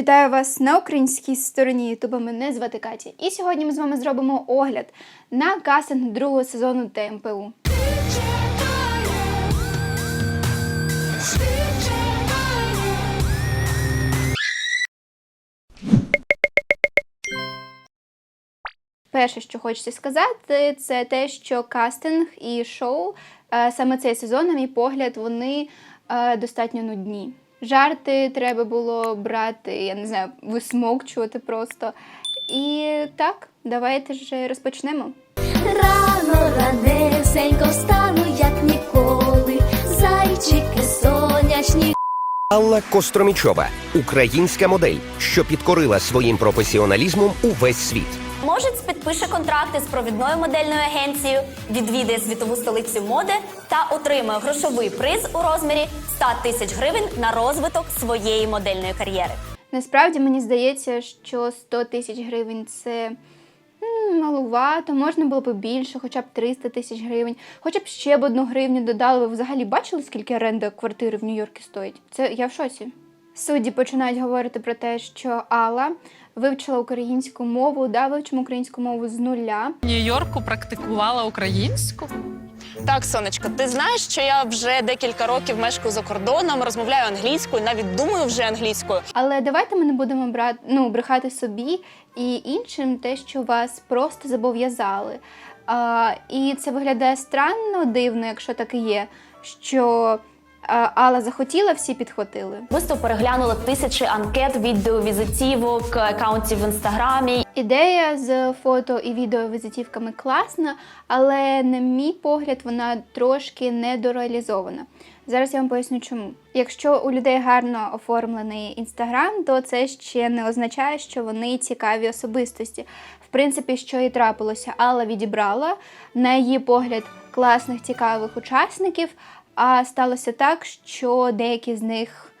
Вітаю вас на українській стороні Ютуба. Мене звати Катя. І сьогодні ми з вами зробимо огляд на кастинг другого сезону ТМПУ. Перше, що хочеться сказати, це те, що кастинг і шоу е, саме цей сезон, на мій погляд, вони е, достатньо нудні. Жарти треба було брати, я не знаю, висмокчувати просто. І так, давайте ж розпочнемо. Рано ранесенько встану, як ніколи. Зайчики сонячні. Алла Костромічова, українська модель, що підкорила своїм професіоналізмом увесь світ. Можець підпише контракти з провідною модельною агенцією, відвідає світову столицю моди та отримує грошовий приз у розмірі 100 тисяч гривень на розвиток своєї модельної кар'єри. Насправді мені здається, що 100 тисяч гривень це малувато, можна було б більше, хоча б 300 тисяч гривень, хоча б ще б одну гривню додали. Ви взагалі бачили, скільки оренда квартири в Нью-Йорку стоїть? Це я в шоці. Судді починають говорити про те, що Алла вивчила українську мову, да, вивчимо українську мову з нуля. В Нью-Йорку практикувала українську. Так, сонечко, ти знаєш, що я вже декілька років мешкаю за кордоном, розмовляю англійською, навіть думаю вже англійською. Але давайте ми не будемо брати, ну, брехати собі і іншим те, що вас просто зобов'язали. І це виглядає странно, дивно, якщо так і є, що а, Алла захотіла, всі підхватили. Виступ переглянули тисячі анкет, відео, візитівок, акаунтів в інстаграмі. Ідея з фото і відеовізитівками класна, але, на мій погляд, вона трошки недореалізована. Зараз я вам поясню, чому. Якщо у людей гарно оформлений інстаграм, то це ще не означає, що вони цікаві особистості. В принципі, що і трапилося, Алла відібрала на її погляд класних цікавих учасників. А сталося так, що деякі з них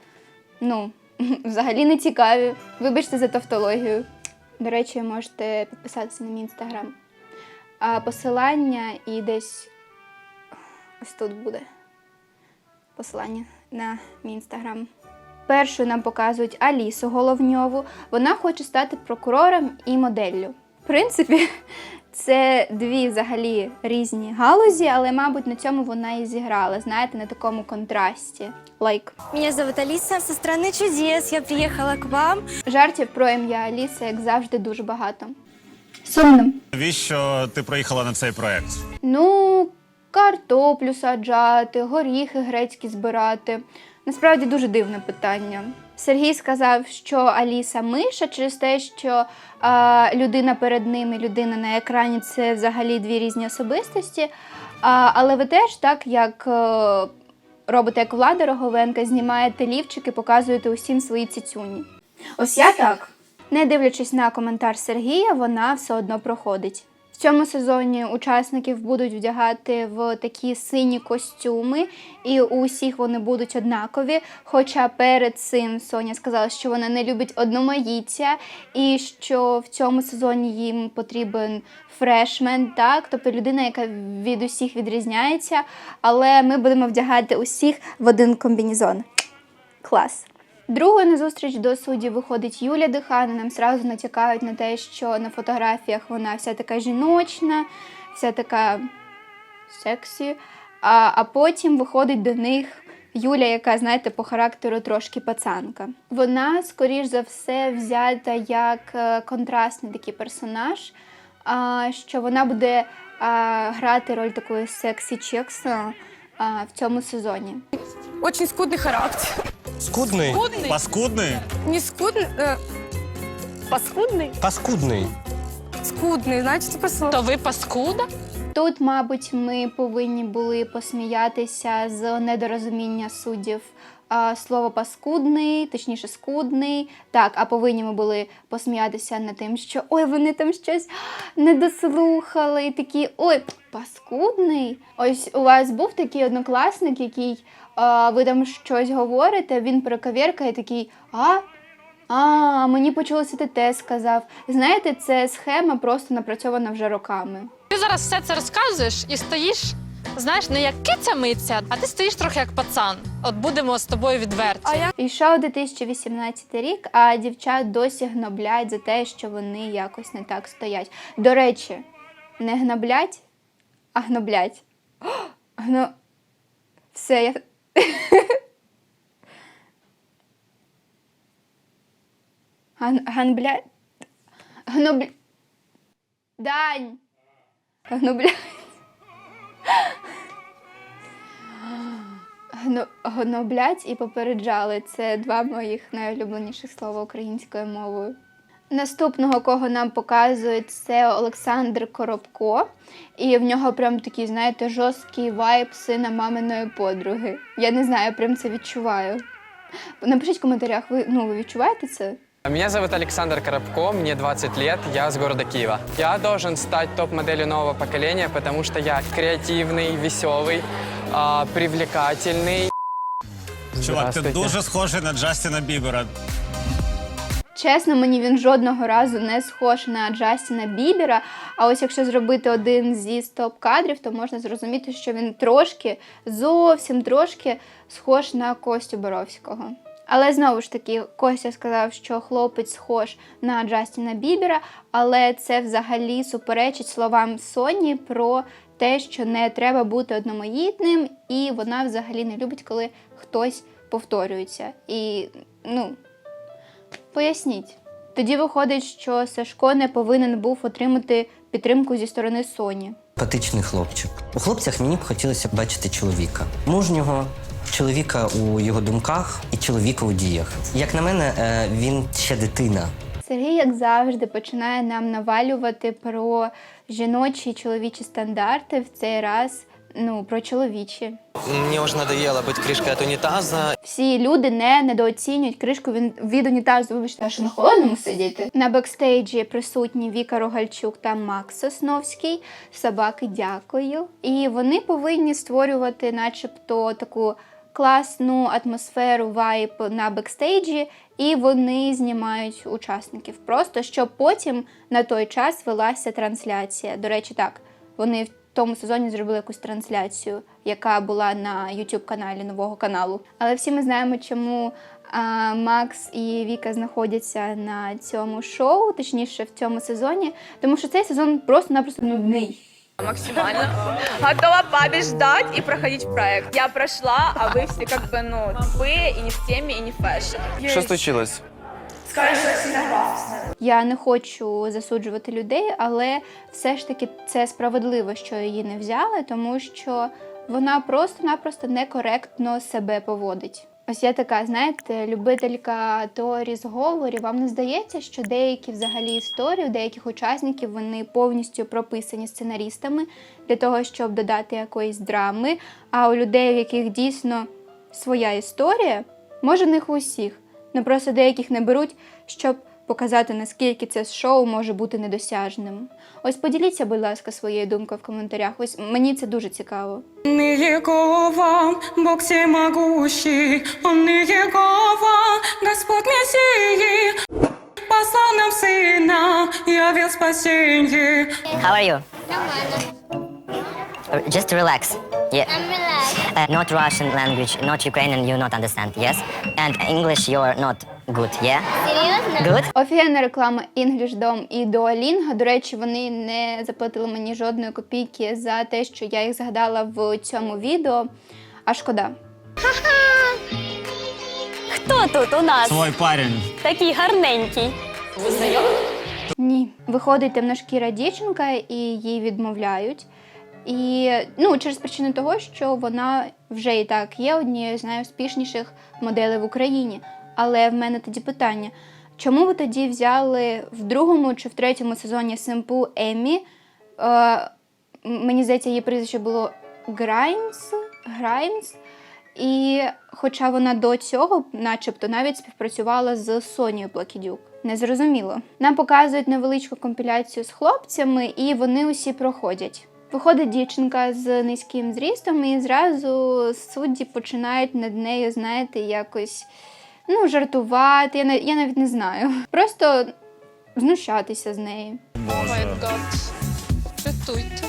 ну, взагалі не цікаві. Вибачте за тавтологію. До речі, можете підписатися на мій інстаграм. А посилання і десь ось тут буде посилання на мій інстаграм. Першою нам показують Алісу Головньову. Вона хоче стати прокурором і моделлю. В принципі, це дві взагалі різні галузі, але, мабуть, на цьому вона і зіграла. Знаєте, на такому контрасті. Лайк. Меня зовут Алиса со страны чудес. Я приехала к вам. Жартів про ім'я Аліси, як завжди, дуже багато. Сумно. Навіщо ти приїхала на цей проект? Ну, картоплю саджати, горіхи грецькі збирати. Насправді дуже дивне питання. Сергій сказав, що Аліса миша через те, що а, людина перед ним і людина на екрані це взагалі дві різні особистості. А, але ви теж, так як е, робите як влада Роговенка, знімаєте лівчики, показуєте усім свої цицюні. Ось я так. Не дивлячись на коментар Сергія, вона все одно проходить. Цьому сезоні учасників будуть вдягати в такі сині костюми, і у усіх вони будуть однакові. Хоча перед цим Соня сказала, що вона не любить одномаїття, і що в цьому сезоні їм потрібен фрешмен, так, тобто людина, яка від усіх відрізняється. Але ми будемо вдягати усіх в один комбінезон. Клас. Другою на зустріч до судді виходить Юля Дихана. Нам сразу натякають на те, що на фотографіях вона вся така жіночна, вся така сексі. А, а потім виходить до них Юля, яка, знаєте, по характеру трошки пацанка. Вона, скоріш за все, взята як е, контрастний такий персонаж, що вона буде грати роль такої сексі чекса в цьому сезоні. Очень скудный характер. Скудний? Паскудний? Не скудный, э, Паскудний? Паскудний. скудный, знаете, типа слово. То ви паскуда? Тут, мабуть, ми повинні були посміятися з недорозуміння суддів. А, Слово паскудний, точніше, скудний. Так, а повинні ми були посміятися над тим, що ой, вони там щось не дослухали, і такі ой, паскудний. Ось у вас був такий однокласник, який а, ви там щось говорите, він перековіркає такий, а? А, мені почулося, ти те сказав. Знаєте, це схема просто напрацьована вже роками. Ти зараз все це розказуєш і стоїш Знаєш, не як киця миця, а ти стоїш трохи як пацан. От будемо з тобою відверті. А я Йшов 2018 рік, а дівчат досі гноблять за те, що вони якось не так стоять. До речі, не гноблять, а гноблять. Гно... Все, я. Ган... Ганблять. Гнобля... Дань. Гноблять. Гно... Гноблять і попереджали. Це два моїх найулюбленіших слова українською мовою. Наступного, кого нам показують, це Олександр Коробко. І в нього прям такий, знаєте, жорсткий вайб сина маминої подруги. Я не знаю, я прям це відчуваю. Напишіть в коментарях, ви, ну, ви відчуваєте це? Меня зовут Александр Коробко, мне 20 лет, я с города Киева. Я должен стать топ-моделью нового поколения, потому что я креативный, веселый, а, привлекательный. Чувак, ти Здравствуйте. дуже схожий на Джастіна Бібера. Чесно, мені він жодного разу не схож на Джастіна Бібера. А ось якщо зробити один зі стоп-кадрів, то можна зрозуміти, що він трошки, зовсім трошки схож на Костю Боровського. Але знову ж таки, Костя сказав, що хлопець схож на Джастіна Бібера, але це взагалі суперечить словам Соні про те, що не треба бути одноманітним, і вона взагалі не любить, коли хтось повторюється. І ну, Поясніть. Тоді виходить, що Сашко не повинен був отримати підтримку зі сторони Соні. Патичний хлопчик. У хлопцях мені б хотілося бачити чоловіка. Мужнього, чоловіка у його думках і чоловіка у діях. Як на мене, е, він ще дитина. Сергій, як завжди, починає нам навалювати про жіночі і чоловічі стандарти в цей раз. Ну, про чоловічі. Мне уже надоело быть крышкой от унитаза. Всі люди не недооцінюють кришку від, від унітазу. Вибачте, а що на холодному сидіти. На бекстейджі присутні Віка Рогальчук та Макс Сосновський. Собаки, дякую. І вони повинні створювати, начебто, таку класну атмосферу, вайб на бекстейджі, і вони знімають учасників. Просто щоб потім на той час велася трансляція. До речі, так, вони тому сезоні зробили якусь трансляцію, яка була на youtube каналі нового каналу. Але всі ми знаємо, чому а, Макс і Віка знаходяться на цьому шоу, точніше в цьому сезоні, тому що цей сезон просто-напросто нудний. максимально готова побеждать и проходить проект. Я прошла, а вы все как бы, ну, тупые и не в теме, и не в фэшн. Что случилось? Я не хочу засуджувати людей, але все ж таки це справедливо, що її не взяли, тому що вона просто-напросто некоректно себе поводить. Ось я така, знаєте, любителька теорії зговорів. Вам не здається, що деякі взагалі історії деяких учасників вони повністю прописані сценарістами для того, щоб додати якоїсь драми. А у людей, у яких дійсно своя історія, може, в них усіх. Ну просто деяких не беруть, щоб показати, наскільки це шоу може бути недосяжним. Ось поділіться, будь ласка, своєю думкою в коментарях. Ось мені це дуже цікаво. Не Егова, Бог всемогущий, Он не Егова, Господь Мессии, послал нам Сына, явил спасение. How are you? Uh, Just relax. Yeah. Uh, not Russian language, not Ukrainian, you not understand, yes? And English, you're not good, yeah? Good? Офігенна реклама EnglishDom і Duolingo. До речі, вони не заплатили мені жодної копійки за те, що я їх згадала в цьому відео. А шкода. Хто тут у нас Твой парень. такий гарненький? Ні, виходить темношкіра дівчинка і їй відмовляють. І ну, через причину того, що вона вже і так є однією з найуспішніших моделей в Україні. Але в мене тоді питання: чому ви тоді взяли в другому чи в третьому сезоні Симпу Емі? Е, мені здається, її прізвище було Граймс. Граймс. І хоча вона до цього, начебто, навіть співпрацювала з Сонією Плакідюк. Незрозуміло. Нам показують невеличку компіляцію з хлопцями, і вони усі проходять. Виходить дівчинка з низьким зрістом, і зразу судді починають над нею, знаєте, якось ну, жартувати. Я, нав- я навіть не знаю. Просто знущатися з неї. Боже. Рятуйте.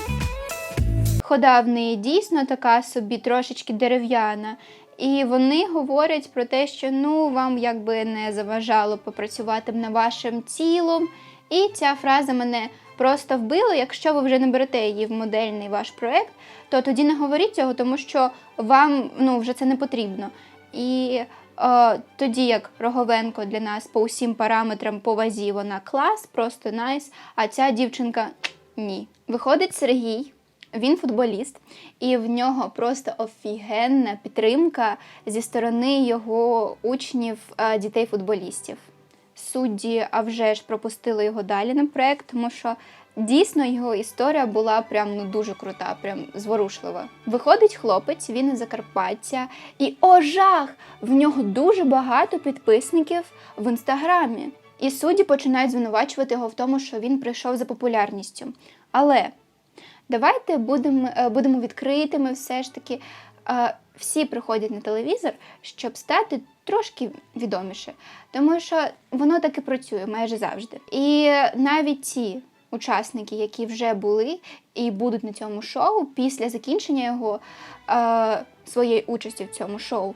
хода в неї дійсно така собі трошечки дерев'яна. І вони говорять про те, що ну вам якби не заважало попрацювати б на вашим тілом. І ця фраза мене просто вбила. Якщо ви вже не берете її в модельний ваш проект, то тоді не говоріть цього, тому що вам ну, вже це не потрібно. І е, тоді як Роговенко для нас по усім параметрам по вазі вона клас, просто найс, а ця дівчинка ні. Виходить Сергій, він футболіст, і в нього просто офігенна підтримка зі сторони його учнів, е, дітей-футболістів. Судді, а вже ж пропустили його далі на проект, тому що дійсно його історія була прям ну дуже крута, прям зворушлива. Виходить хлопець, він із Закарпаття, і о жах! В нього дуже багато підписників в інстаграмі. І судді починають звинувачувати його в тому, що він прийшов за популярністю. Але давайте будемо, е, будемо відкритими, все ж таки. Всі приходять на телевізор, щоб стати трошки відоміше, тому що воно так і працює майже завжди. І навіть ті учасники, які вже були і будуть на цьому шоу, після закінчення його е, своєї участі в цьому шоу,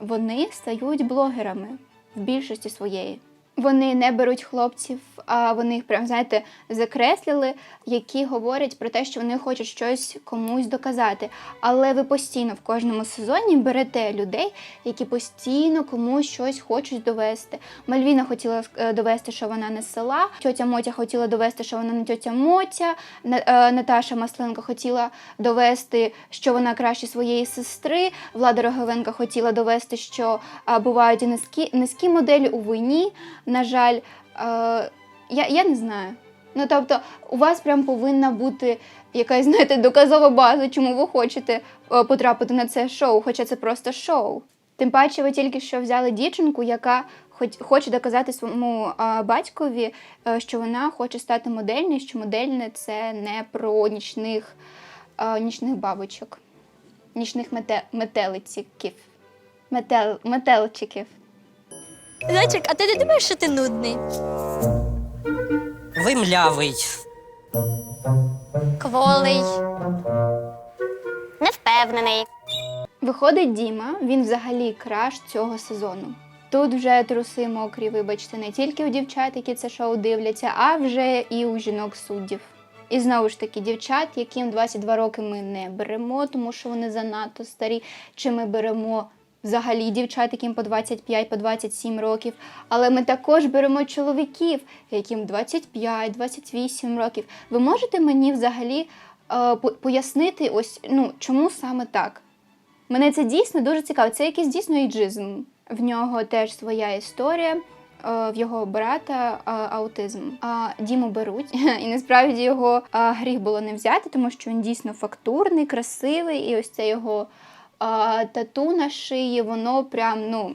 вони стають блогерами в більшості своєї. Вони не беруть хлопців, а вони їх прям, знаєте, закреслили, які говорять про те, що вони хочуть щось комусь доказати. Але ви постійно в кожному сезоні берете людей, які постійно комусь щось хочуть довести. Мальвіна хотіла е, довести, що вона не села, тьотя Мотя хотіла довести, що вона не тьотя Мотя, е, Наташа Масленко хотіла довести, що вона краще своєї сестри. Влада Роговенко хотіла довести, що бувають і низькі, низькі моделі у війні. На жаль, е, я, я не знаю. Ну тобто, у вас прям повинна бути якась, знаєте, доказова база, чому ви хочете е, потрапити на це шоу, хоча це просто шоу. Тим паче, ви тільки що взяли дівчинку, яка хоч, хоче доказати своєму а, батькові, е, що вона хоче стати модельною, що модельне це не про нічних, а, нічних бабочок, нічних мете, метелицьків, метел, метелчиків. Зайчик, а ти не думаєш, що ти нудний? Ви млявий. Кволий. Невпевнений. Виходить Діма, він взагалі краш цього сезону. Тут вже труси мокрі, вибачте, не тільки у дівчат, які це шоу дивляться, а вже і у жінок суддів. І знову ж таки, дівчат, яким 22 роки ми не беремо, тому що вони занадто старі, чи ми беремо взагалі дівчат, яким по 25, по 27 років. Але ми також беремо чоловіків, яким 25, 28 років. Ви можете мені взагалі е, пояснити, ось ну чому саме так? Мене це дійсно дуже цікаво. Це якийсь дійсно іджизм. В нього теж своя історія. е, В його брата е, аутизм. Діму беруть, і насправді його е, гріх було не взяти, тому що він дійсно фактурний, красивий, і ось це його е, тату на шиї, воно прям ну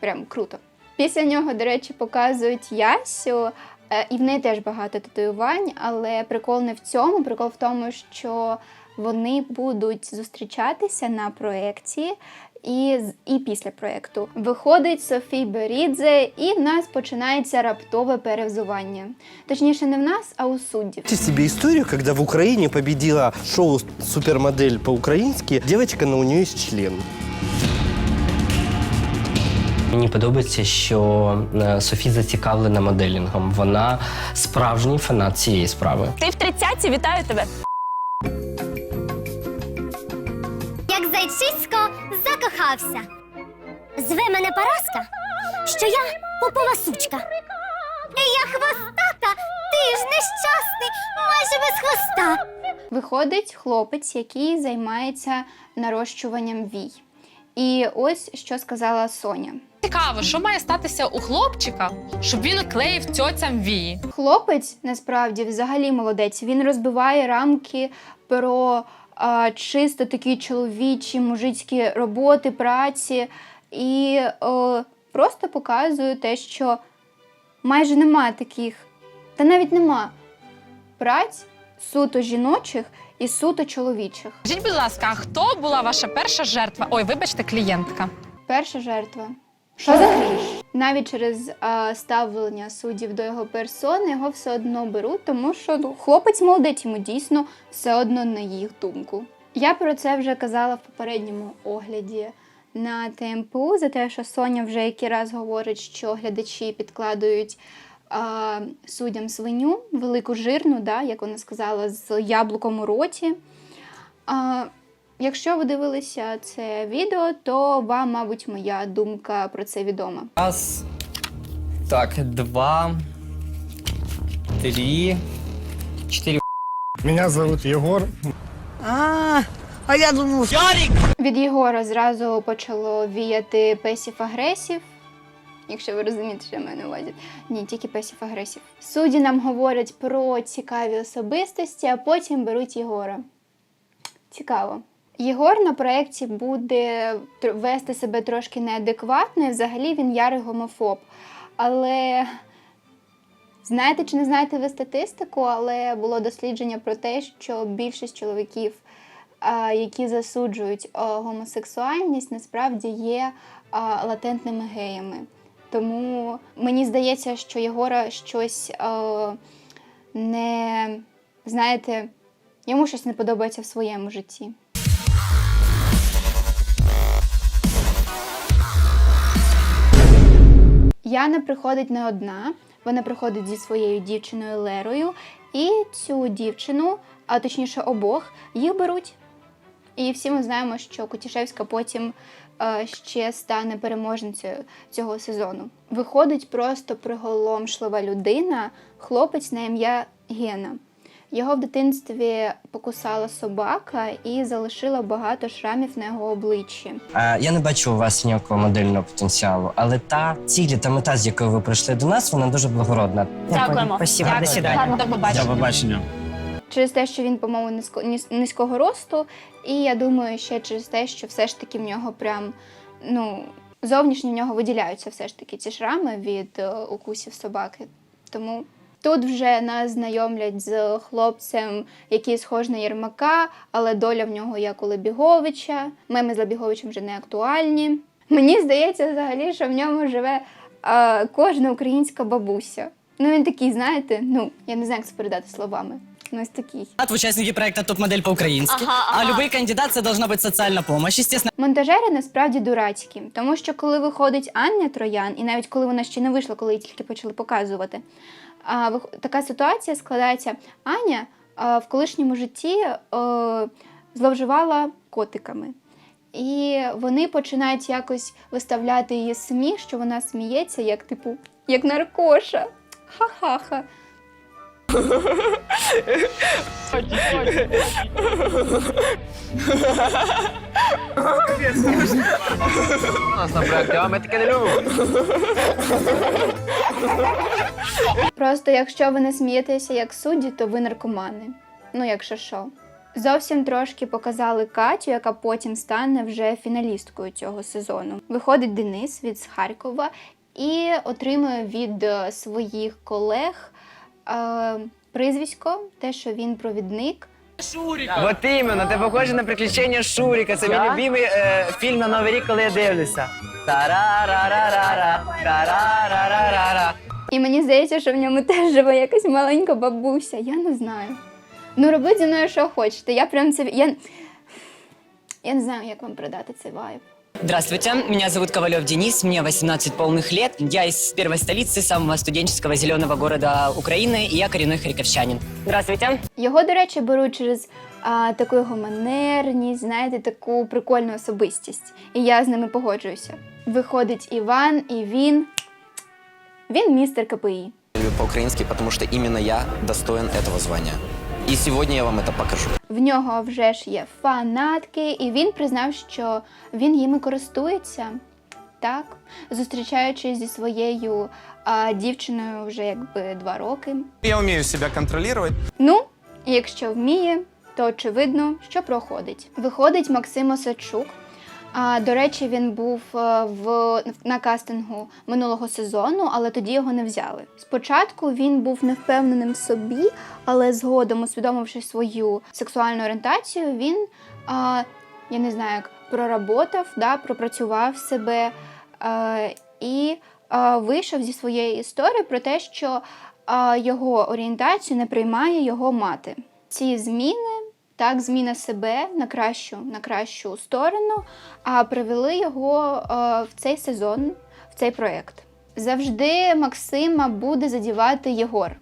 прям круто. Після нього, до речі, показують Ясю, е, і в неї теж багато татуювань, але прикол не в цьому. Прикол в тому, що вони будуть зустрічатися на проєкті. І, з- і після проєкту виходить Софій Берідзе, і в нас починається раптове перевзування. Точніше, не в нас, а у суддів. Представьте себе историю, когда в Украине победила шоу «Супермодель» по-украински. Девочка, но у нее есть член. Мені подобається, що е, Софі зацікавлена моделінгом. Вона справжній фанат цієї справи. Ти в тридцятці, вітаю тебе. Як зайчисько закохався. Зве мене Параска, що я попова сучка. Я хвостата, ти ж нещасний, майже без хвоста. Виходить хлопець, який займається нарощуванням вій. І ось що сказала Соня. Цікаво, що має статися у хлопчика, щоб він клеїв цьоцям вії. Хлопець насправді взагалі молодець. Він розбиває рамки про чисто такі чоловічі, мужицькі роботи, праці і просто показує те, що майже нема таких, та навіть нема праць суто жіночих і суто чоловічих. Скажіть, будь ласка, а хто була ваша перша жертва? Ой, вибачте, клієнтка. Перша жертва. Що за гріш? Навіть через а, ставлення суддів до його персони його все одно беруть, тому що ну, хлопець молодець, йому дійсно все одно на їх думку. Я про це вже казала в попередньому огляді на ТМПУ за те, що Соня вже який раз говорить, що глядачі підкладують а, суддям свиню, велику жирну, да, як вона сказала, з яблуком у роті. А, якщо ви дивилися це відео, то вам, мабуть, моя думка про це відома. Раз. Так, два. Три. Четыре. Меня зовут Егор. А, а я. Ярик! Від Єгора зразу почало віяти песів агресів. Якщо ви розумієте, що я маю на увазі. Ні, тільки песів агресів. Судді нам говорять про цікаві особистості, а потім беруть Єгора. Цікаво. Єгор на проєкті буде вести себе трошки неадекватно, і взагалі він ярий гомофоб. Але знаєте чи не знаєте ви статистику, але було дослідження про те, що більшість чоловіків, які засуджують гомосексуальність, насправді є латентними геями. Тому мені здається, що Єгора щось не знаєте, йому щось не подобається в своєму житті. Яна приходить не одна, вона приходить зі своєю дівчиною Лерою, і цю дівчину, а точніше обох, їх беруть. І всі ми знаємо, що Кутішевська потім е, ще стане переможницею цього сезону. Виходить просто приголомшлива людина, хлопець на ім'я Гена. Його в дитинстві покусала собака і залишила багато шрамів на його обличчі. Е, Я не бачу у вас ніякого модельного потенціалу, але та цілі та мета, з якою ви прийшли до нас, вона дуже благородна. Дякуємо. Спасибо. До свидання. До побачення. До побачення. через те, що він, по-моєму, низько, низького росту, і я думаю, ще через те, що все ж таки в нього прям ну зовнішньо в нього виділяються все ж таки ці шрами від е, укусів собаки. Тому тут вже нас знайомлять з хлопцем, який схож на Єрмака, але доля в нього як у Лебіговича. Меми з Лебіговичем вже не актуальні. Мені здається, взагалі, що в ньому живе е, кожна українська бабуся. Ну він такий, знаєте, ну я не знаю, як це передати словами. Ну, ось такий. В участники проекта «Топ-модель» по-украински. Ага, А ага. любой кандидат, це должна быть социальная помощь. Естественно, Монтажери насправді дурацькі, тому що коли виходить Аня Троян, і навіть коли вона ще не вийшла, коли її тільки почали показувати, а, така ситуація складається: Аня в колишньому житті е, зловживала котиками. І вони починають якось виставляти її сміх, що вона сміється, як типу, як наркоша. Ха-ха-ха. Просто якщо ви не смієтеся як судді, то ви наркомани. Ну, якщо що. Зовсім трошки показали Катю, яка потім стане вже фіналісткою цього сезону. Виходить Денис від з Харкова і отримує від е, своїх колег е, прізвисько, те, що він провідник. Вот іменно, ти похожий на приключення Шуріка. Це мій любимий е, фільм на Новий рік, коли я дивлюся. Тарарарарара, тарарарарара. І мені здається, що в ньому теж живе якась маленька бабуся. Я не знаю. Ну, робіть зі мною, що хочете. Я прям це. Я, я не знаю, як вам передати цей вайб. Здравствуйте, меня зовут Ковалев Денис, мне 18 полных лет. Я из первой столицы самого студенческого зеленого города Украины, и я коренной харьковчанин. Здравствуйте. Його, до речі, беруть через а, таку його манерність, знаєте, таку прикольну особистість. І я з ними погоджуюся. Виходить Іван, і він. Він містер КПІ. По-украински, потому что именно я достоин этого звания. И сьогодні я вам это покажу. В нього вже ж є фанатки, і він признав, що він їми користується. Так, зустрічаючись зі своєю а, дівчиною вже якби два роки. Я вмію себе контролювати. Ну, якщо вміє, то очевидно, що проходить. Виходить Максим Осадчук. А, до речі, він був е, в, на кастингу минулого сезону, але тоді його не взяли. Спочатку він був невпевненим в собі, але згодом, усвідомивши свою сексуальну орієнтацію, він, а, я не знаю, як проработав, да, пропрацював себе е, і а, вийшов зі своєї історії про те, що а, його орієнтацію не приймає його мати. Ці зміни, так, зміна себе на кращу, на кращу сторону, а привели його а, в цей сезон, в цей проєкт. Завжди Максима буде задівати Єгор.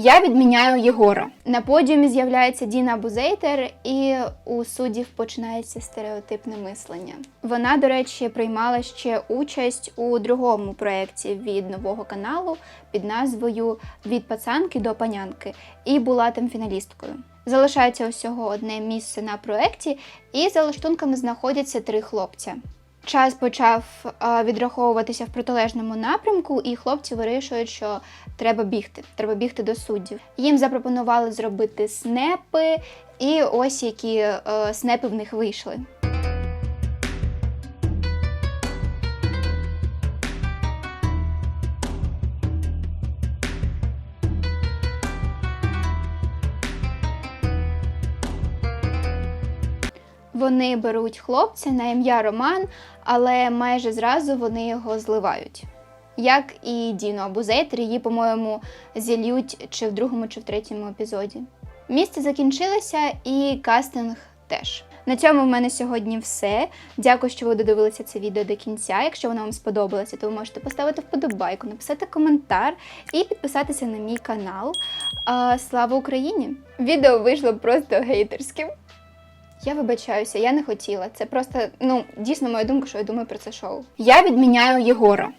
Я відміняю Єгора. На подіумі з'являється Діна Бузейтер, і у суддів починається стереотипне мислення. Вона, до речі, приймала ще участь у другому проєкті від нового каналу під назвою Від пацанки до панянки і була там фіналісткою. Залишається усього одне місце на проєкті, і за лаштунками знаходяться три хлопця. Час почав відраховуватися в протилежному напрямку, і хлопці вирішують, що треба бігти. Треба бігти до суддів. Їм запропонували зробити снепи, і ось які е, снепи в них вийшли. Вони беруть хлопця на ім'я Роман, але майже зразу вони його зливають. Як і Діну Абузейтер, її, по-моєму, зільють чи в другому, чи в третьому епізоді. Місце закінчилося, і кастинг теж. На цьому в мене сьогодні все. Дякую, що ви додивилися це відео до кінця. Якщо воно вам сподобалося, то ви можете поставити вподобайку, написати коментар і підписатися на мій канал. А, слава Україні! Відео вийшло просто гейтерським. Я вибачаюся, я не хотіла. Це просто ну дійсно моя думка, що я думаю про це шоу. Я відміняю Єгора.